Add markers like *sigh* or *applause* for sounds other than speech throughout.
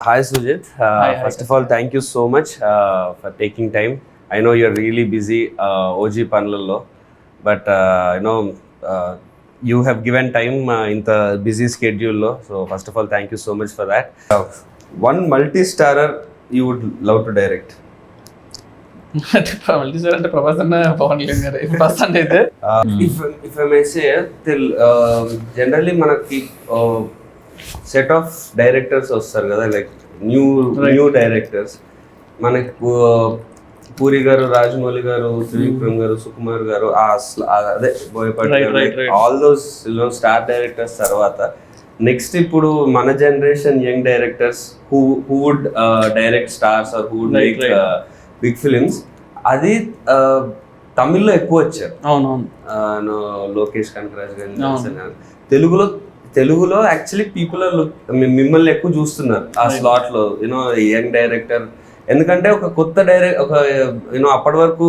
Hi Sujit. Uh, Hi, hi. first of all, thank you so much uh, for taking time. I know you're really busy, uh, OG Panlallo, but uh, you know uh, you have given time uh, in the busy schedule. lo. So first of all, thank you so much for that. Uh, one multi-starrer you would love to direct. అంటే multi star అంటే ప్రభాస్ అన్న పవన్ కళ్యాణ్ గారు ఇప్పుడు ప్రస్తుతం అయితే Uh, if if I may say, till uh, generally మనకి set of directors వస్తారు కదా లైక్ న్యూ. న్యూ డైరెక్టర్స్ మనకి పూరి గారు రాజమౌళి గారు త్రివిక్రమ్ గారు సుకుమార్ గారు అదే Boyapati. All those star directors తర్వాత నెక్స్ట్ ఇప్పుడు మన generation young directors who who would direct stars or who would make. Big films అది uh, తమిళ్ళో ఎక్కువ వచ్చారు అవునవును లోకేష్ కనకరాజ్ గారి. తెలుగులో తెలుగులో యాక్చువల్లీ పీపుల్ మిమ్మల్ని ఎక్కువ చూస్తున్నారు ఆ. స్లాట్లో యూనో యంగ్ డైరెక్టర్ ఎందుకంటే ఒక కొత్త డైరెక్ట్ ఒక యూనో అప్పటి వరకు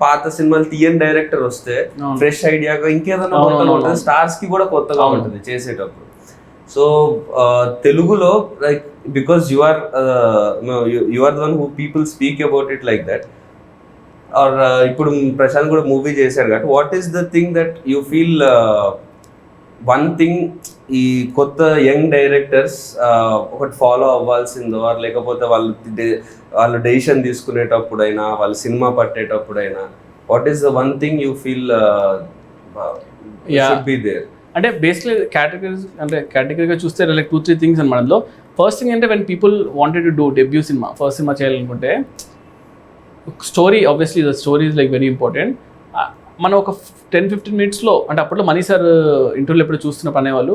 పాత సినిమాలు తీయని డైరెక్టర్ వస్తే. ఫ్రెష్ ఐడియాగా ఇంకేదైనా అవును, కొత్తగా ఉంటుంది. స్టార్స్కి కూడా కొత్తగా. ఉంటుంది చేసేటప్పుడు సో తెలుగులో like because you are you are the one who people speak about it like that or ఇప్పుడు ప్రశాంత్ కూడా మూవీ చేశారు కాబట్టి what is the thing that you feel one thing ఈ కొత్త యంగ్ డైరెక్టర్స్ ఒకటి ఫాలో అవ్వాల్సిందో లేకపోతే వాళ్ళు వాళ్ళు డెసిషన్ తీసుకునేటప్పుడైనా వాళ్ళు cinema పట్టేటప్పుడైనా what is the one thing you feel be there అంటే బేసిక్లీ కేటగిరీస్ అంటే కేటగిరీగా చూస్తే లైక్ టూ త్రీ థింగ్స్ అనమాట అందులో. ఫస్ట్ థింగ్ అంటే when people wanted to do debut cinema first cinema చేయాలనుకుంటే story obviously the story is like very important మనం ఒక టెన్ ఫిఫ్టీన్ మినిట్స్లో అంటే అప్పట్లో మనీ సార్ ఇంటర్వ్యూలో ఎప్పుడు చూస్తున్నప్పుడు అనేవాళ్ళు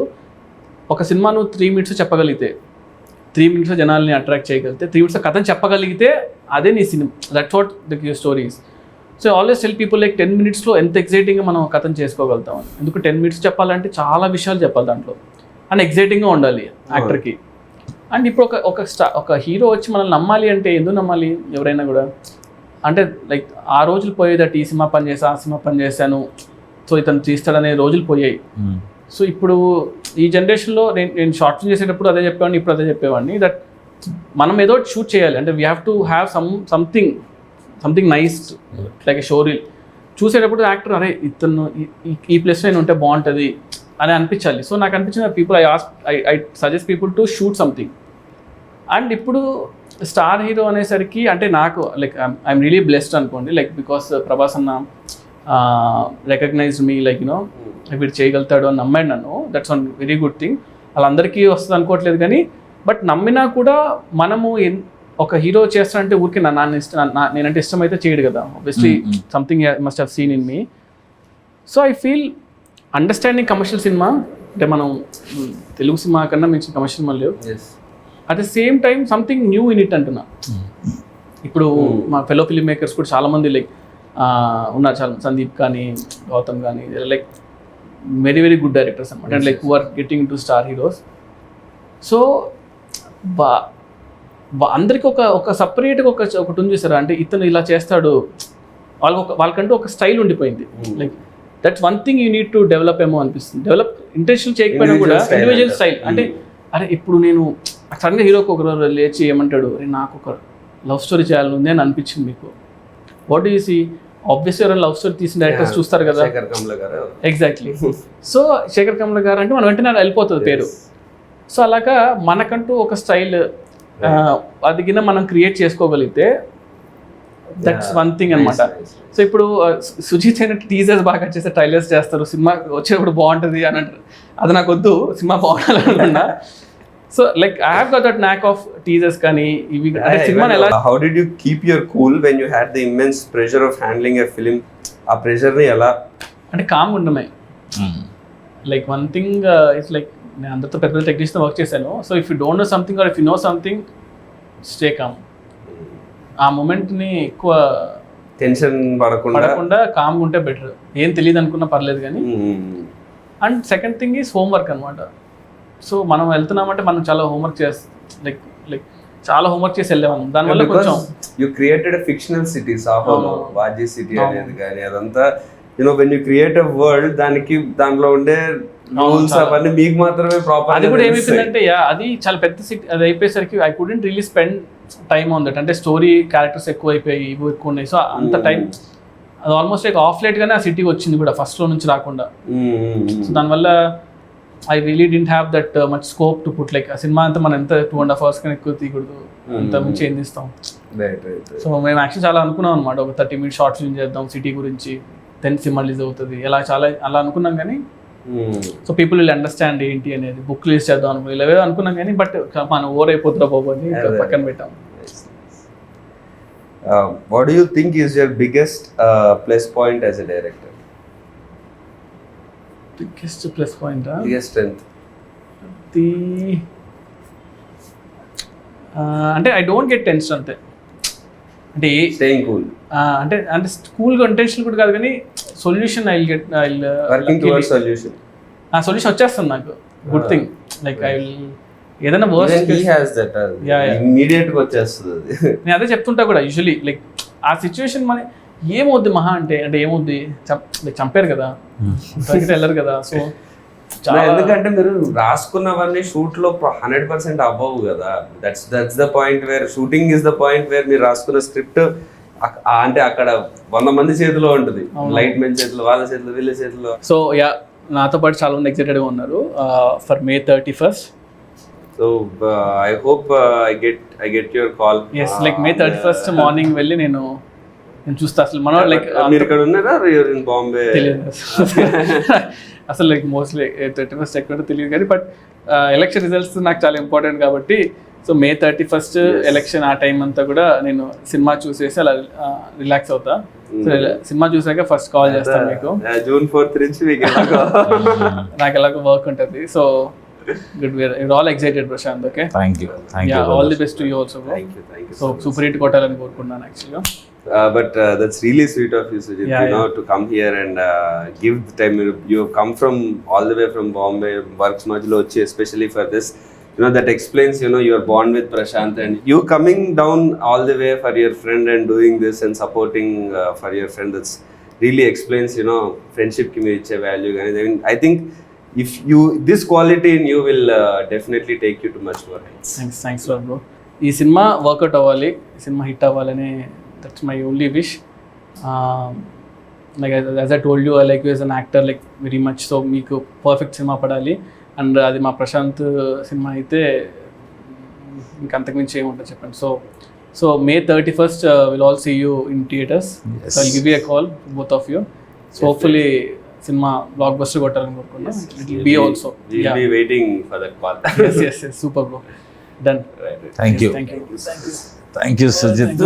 ఒక సినిమాను త్రీ మినిట్స్ చెప్పగలిగితే త్రీ మినిట్స్ జనాల్ని అట్రాక్ట్ చేయగలిగితే త్రీ మినిట్స్ కథను చెప్పగలిగితే అదే నీ cinema that's what the stories so always tell people like ten మినిట్స్లో ఎంత ఎగ్జైటింగ్గా మనం కథను చేసుకోగలుగుతాం అని. ఎందుకు టెన్ మినిట్స్ చెప్పాలంటే చాలా విషయాలు చెప్పాలి దాంట్లో. అండ్ ఎగ్జైటింగ్గా ఉండాలి యాక్టర్కి అండ్ ఇప్పుడు ఒక ఒక స్టా ఒక హీరో వచ్చి మనల్ని నమ్మాలి అంటే ఎందుకు నమ్మాలి ఎవరైనా కూడా? అంటే లైక్ ఆ రోజులు పోయేదట ఈ సినిమా పని చేసా ఆ సినిమా పని చేశాను. సో ఇతను తీస్తాడనే రోజులు పోయాయి. సో ఇప్పుడు ఈ జనరేషన్లో నేను నేను షార్ట్ ఫిల్మ్ చేసేటప్పుడు అదే చెప్పేవాడిని ఇప్పుడు అదే చెప్పేవాడిని దట్ మనం ఏదో షూట్ చేయాలి. అంటే we have to have some something something nice like a showreel చూసేటప్పుడు యాక్టర్ అరే ఇతను ఈ- ఈ- ఈ ప్లేస్లో నేను ఉంటే బాగుంటుంది అని అనిపించాలి. సో నాకు అనిపించిన people I as I I suggest people to shoot something and ఇప్పుడు స్టార్ హీరో అనేసరికి అంటే నాకు లైక్ ఐఎమ్ రియలీ బ్లెస్డ్ అనుకోండి లైక్ బికాస్ ప్రభాస్ అన్న రికగ్నైజ్ మీ లైక్ యూనో వీడు చేయగలుగుతాడు అని నమ్మాడు నన్ను. That's one very good thing వాళ్ళందరికీ వస్తుంది అనుకోవట్లేదు కానీ బట్ నమ్మినా కూడా మనము ఒక హీరో చేస్తానంటే ఊరికి నా నాన్న ఇష్టం నేనంటే ఇష్టం అయితే చేయడు కదా. Obviously. Something must have seen in me so I feel understanding commercial cinema అంటే మనం మ్, తెలుగు సినిమా కన్నా మించిన కమర్షియల్ సినిమా లేవు. At the same time something new in it అంటున్నా. ఇప్పుడు Hmm. మా ఫెలో ఫిలిం మేకర్స్ కూడా చాలా మంది లైక్ ఉన్నారు చాలా సందీప్ కానీ గౌతమ్ కానీ like very very good directors అనమాట Yes, like are getting to star heroes so బా అందరికీ ఒక ఒక సపరేట్గా ఒక ఒకటి ఉంది చూసారా అంటే ఇతను ఇలా చేస్తాడు. వాళ్ళకి ఒక వాళ్ళకంటూ ఒక స్టైల్ ఉండిపోయింది. Hmm. Like that's one thing you need to develop ఏమో అనిపిస్తుంది. డెవలప్ ఇంటెన్షన్ చేయకపోయినా కూడా ఇండివిజువల్. స్టైల్ అంటే అరే ఇప్పుడు నేను సడన్గా హీరోకి ఒక రోజు లేచి ఏమంటాడు అరే నాకు ఒక లవ్ స్టోరీ చేయాలని ఉంది అని అనిపించింది మీకు. వాట్ యూ సీ ఆబ్వియస్లీ ఎవరైనా లవ్ స్టోరీ తీసిన డైరెక్టర్స్. చూస్తారు కదా. శేఖర్ కమల గారు. ఎగ్జాక్ట్లీ సో *laughs* శేఖర్ కమల గారు అంటే మనం వెంటనే వెళ్ళిపోతుంది పేరు. సో అలాగా మనకంటూ ఒక స్టైల్ అది కింద మనం క్రియేట్ చేసుకోగలిగితే దట్స్ వన్ థింగ్ అనమాట సో ఇప్పుడు సుజీత్ అయినట్టు టీజర్స్ బాగా చేస్తే ట్రైలర్స్ చేస్తారు సినిమా వచ్చేటప్పుడు బాగుంటుంది అని అంటారు. అది నాకు వద్దు cinema బాగుండాలనుకున్నా *laughs* so like I have got that knack of teasers కానీ ఇవి అంటే సినిమాని ఎలా how did you keep your cool when you had the immense pressure of handling a film ఆ ప్రెషర్ని ఎలా అంటే calm ఉండమే. Like one thing it's like నేను అందరితో పెద్ద పెద్ద టెక్నీషియన్ వర్క్ చేశాను. So if you don't know something or if you know something stay calm ఆ మూమెంట్ని ఎక్కువ టెన్షన్ పడకుండా పడకుండా కామ్గా ఉంటే బెటర్ ఏం తెలియదు అనుకున్నా పర్లేదు కానీ. And second thing is homework అనమాట సో మనం వెళ్తున్నామంటే మనం చాలా హోంవర్క్ చేస్తాం లైక్ లైక్ చాలా హోంవర్క్ చేసి వెళ్ళేవాళ్ళం. దానివల్ల కొంచెం you created fictional city సాహోలో. Waaji city. అనేది కానీ అదంతా you know when you create a world దానికి దాంట్లో ఉండే రూల్స్ అవన్నీ మీకు మాత్రమే ప్రాపర్ అది కూడా ఏమైపోయిందంటే అది చాలా పెద్ద సిటీ అది అయిపోయేసరికి I couldn't really spend time on that అంటే స్టోరీ క్యారెక్టర్స్ ఎక్కువ అయిపోయి ఇవి ఎక్కువ ఉన్నాయి. సో అంత టైం అది ఆల్మోస్ట్ లైక్ ఆఫ్ లైట్ గానే ఆ సిటీకి వచ్చింది కూడా ఫస్ట్లో నుంచి రాకుండా. సో దానివల్ల I really didn't have that much scope to put like ఆ సినిమా అంతా మనం ఎంత టూ అండ్ హాఫ్ అవర్స్ కన్నా ఎక్కువ తీయకూడదు అంత. మించి ఏం తీస్తాం. సో మేము యాక్చువల్లీ చాలా అనుకున్నాం అనమాట ఒక థర్టీ మినిట్స్ షార్ట్ ఫిల్మ్ చేద్దాం సిటీ గురించి టెన్ సినిమా రిలీజ్ అవుతుంది. ఇలా చాలా అలా అనుకున్నాం కానీ సో పీపుల్ విల్ అండర్స్టాండ్ ఏంటి అనేది. బుక్ రిలీజ్ చేద్దాం అనుకున్నాం. ఇలా అనుకున్నాం కానీ బట్ మనం ఓవర్ అయిపోతున్నా బాబు అని. పక్కన పెట్టాం. What you think is your biggest plus point as a director biggest plus point? Biggest strength the అంటే ఐ డోంట్ గెట్ టెన్షన్ అంతే. అంటే స్టేయింగ్ కూల్ అంటే అంటే స్కూల్ టెన్షన్ కూడా కాదు కానీ solution I get I working towards solution ఆ solution వచ్చేస్తుంది నాకు. Good thing like I will ఏదైనా వర్స్ట్ హీ హ్యాస్ దట్. ఇమ్మీడియట్గా వచ్చేస్తుంది. అది నేను అదే చెప్తుంటా కూడా యూజువలీ లైక్ ఆ సిచ్యువేషన్ మన ఏమవుద్ది మహా అంటే అంటే ఏమవుద్ది? చంపారు కదా. త్వరగా వెళ్ళరు కదా. సో *laughs* చాలా ఎందుకంటే మీరు రాసుకున్నవన్నీ షూట్లో హండ్రెడ్ పర్సెంట్ అవ్వవు కదా. That's that's the point where shooting is the point where మీరు రాసుకున్న స్క్రిప్ట్ అంటే అక్కడ వంద మంది చేతిలో ఉంటుంది. లైట్ మెన్ చేతిలో వాళ్ళ చేతిలో వీళ్ళ చేతిలో. సో యా నాతో పాటు చాలా మంది ఎక్సైటెడ్గా ఉన్నారు. For May thirty first so I hope I get I get your call yes like May thirty first morning వెళ్ళి నేను నేను చూస్తా అసలు మన లైక్ మీరు ఇక్కడ ఉన్నారా? ఇన్ బాంబే తెలియదు. *laughs* *laughs* అసలు లైక్ మోస్ట్లీ థర్టీ ఫస్ట్ ఎక్కడ తెలియదు కానీ బట్ ఎలక్షన్ రిజల్ట్స్ నాకు చాలా ఇంపార్టెంట్ కాబట్టి so May thirty first election ఆ టైం అంతా కూడా నేను సినిమా చూసేసి అలా రిలాక్స్ అవుతా. సో సినిమా చూసాక ఫస్ట్ కాల్ చేస్తాను మీకు. జూన్ ఫోర్త్ నుంచి *laughs* నాకు ఎలాగో వర్క్ ఉంటుంది. So good where you're all excited Prashanth okay thank you thank ya all the best you also thank you thank you so super hit కొట్టాలని కోరుకున్నాను యాక్చువల్గా Uh, but uh, that's really sweet of you, Sujit, Yeah, you know, to come here and uh, give the time. You you have come from all the way from Bombay, works Majlochi, especially for this. You know, that explains, you know, your bond with Prashant and you coming down all the way for your friend and doing this and supporting uh, for your friend. That's really explains, you know, friendship ki value. I mean, I think if you, this quality in you will uh, definitely take you to much more heights. Thanks thanks lot bro ఈ cinema work out అవ్వాలి ఈ cinema hit అవ్వాలని that's my only wish like as I told you I like you as an actor like very much so మీకు perfect cinema పడాలి. And అది మా Prashanth cinema అయితే ఇంకా అంతకుమించి ఏముంటుంది చెప్పండి. So so May thirty first will all see you in theatres so give you a call both of you so hopefully cinema blockbuster కొట్టాలని will be also waiting for that call. Yes yes yes super bro done you thank you thank you Sujith